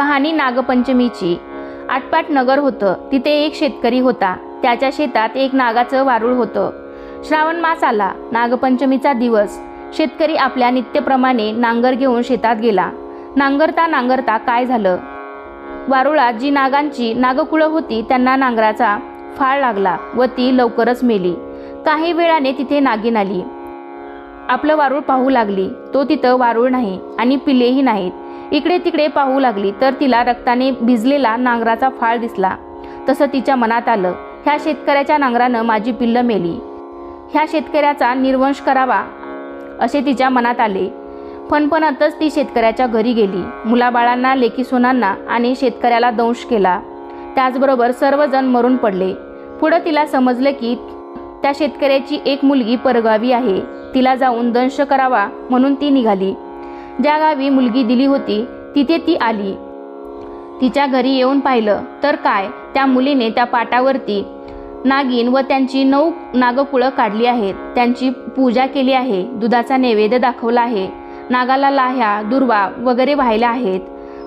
कहाणी नागपंचमीची. आटपाट नगर होतं. तिथे एक शेतकरी होता. त्याच्या शेतात एक नागाचं वारूळ होतं. श्रावण मास आला. नागपंचमीचा दिवस. शेतकरी आपल्या नित्यप्रमाणे नांगर घेऊन शेतात गेला. नांगरता नांगरता काय झालं? वारुळात जी नागांची नागकुळं होती त्यांना नांगराचा फाळ लागला व ती लवकरच मेली. काही वेळाने तिथे नागिन आली. आपलं वारूळ पाहू लागली. तो तिथं वारूळ नाही आणि पिलेही नाहीत. इकडे तिकडे पाहू लागली तर तिला रक्ताने भिजलेला नांगराचा फाळ दिसला. तसं तिच्या मनात आलं ह्या शेतकऱ्याच्या नांगरानं माझी पिल्लं मेली. ह्या शेतकऱ्याचा निर्वंश करावा असे तिच्या मनात आले. फणफणतच ती शेतकऱ्याच्या घरी गेली. मुलाबाळांना लेकी सुनांना आणि शेतकऱ्याला दंश केला. त्याचबरोबर सर्वजण मरून पडले. पुढं तिला समजलं की त्या शेतकऱ्याची एक मुलगी परगावी आहे. तिला जाऊन दंश करावा म्हणून ती निघाली. ज्या गावी मुलगी दिली होती तिथे ती आली. तिच्या घरी येऊन पाहिलं तर काय त्या मुलीने त्या पाटावरती नागिन व त्यांची नऊ नागकुळं काढली आहेत. त्यांची पूजा केली आहे दुधाचा नैवेद्य दाखवला आहे नागाला लाह्या दुर्वा वगैरे वाहिल्या आहेत.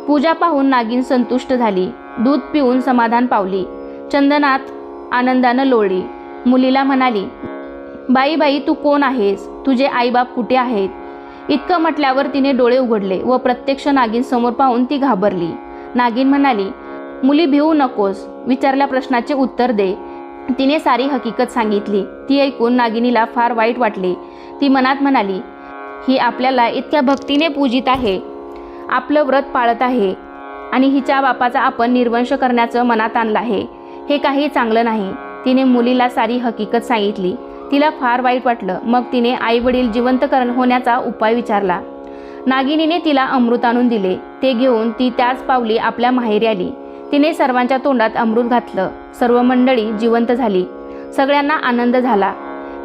पूजा पाहून नागिन संतुष्ट झाली. दूध पिऊन समाधान पावली. चंदनात आनंदानं लोळली. मुलीला म्हणाली बाई बाई तू कोण आहेस? तुझे आईबाप कुठे आहेत? इतकं म्हटल्यावर तिने डोळे उघडले व प्रत्यक्ष नागिन समोर पाहून ती घाबरली. नागिन म्हणाली मुली भिवू नकोस. विचारल्या प्रश्नाचे उत्तर दे. तिने सारी हकीकत सांगितली. ती ऐकून नागिनीला फार वाईट वाटले. ती मनात म्हणाली ही आपल्याला इतक्या भक्तीने पूजित आहे. आपलं व्रत पाळत आहे. आणि हिच्या बापाचा आपण निर्वंश करण्याचं मनात आणलं आहे. हे काही चांगलं नाही. तिने मुलीला सारी हकीकत सांगितली. तिला फार वाईट वाटलं. मग तिने आई वडील जिवंत होण्याचा उपाय विचारला. नागिनीने तिला अमृत आणून दिले. ते घेऊन ती त्याच पावली आपल्या माहेरी आली. तिने सर्वांच्या तोंडात अमृत घातलं. सर्व मंडळी जिवंत झाली. सगळ्यांना आनंद झाला.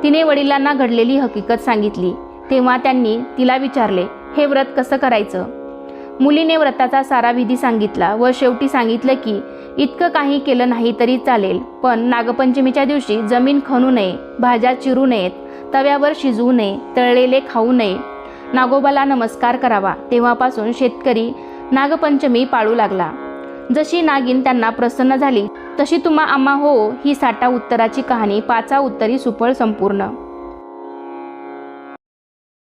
तिने वडिलांना घडलेली हकीकत सांगितली. तेव्हा त्यांनी तिला विचारले हे व्रत कसं करायचं? मुलीने व्रताचा सारा विधी सांगितला व शेवटी सांगितलं की इतकं काही केलं नाही तरी चालेल पण नागपंचमीच्या दिवशी जमीन खणू नये भाज्या चिरू नयेत तव्यावर शिजवू नये तळलेले खाऊ नये. नागोबाला नमस्कार करावा तेव्हापासून शेतकरी नागपंचमी पाळू लागला. जशी नागिन त्यांना प्रसन्न झाली तशी तुम्हा आम्हा हो ही साठा उत्तराची कहाणी पाचा उत्तरी सुफळ संपूर्ण.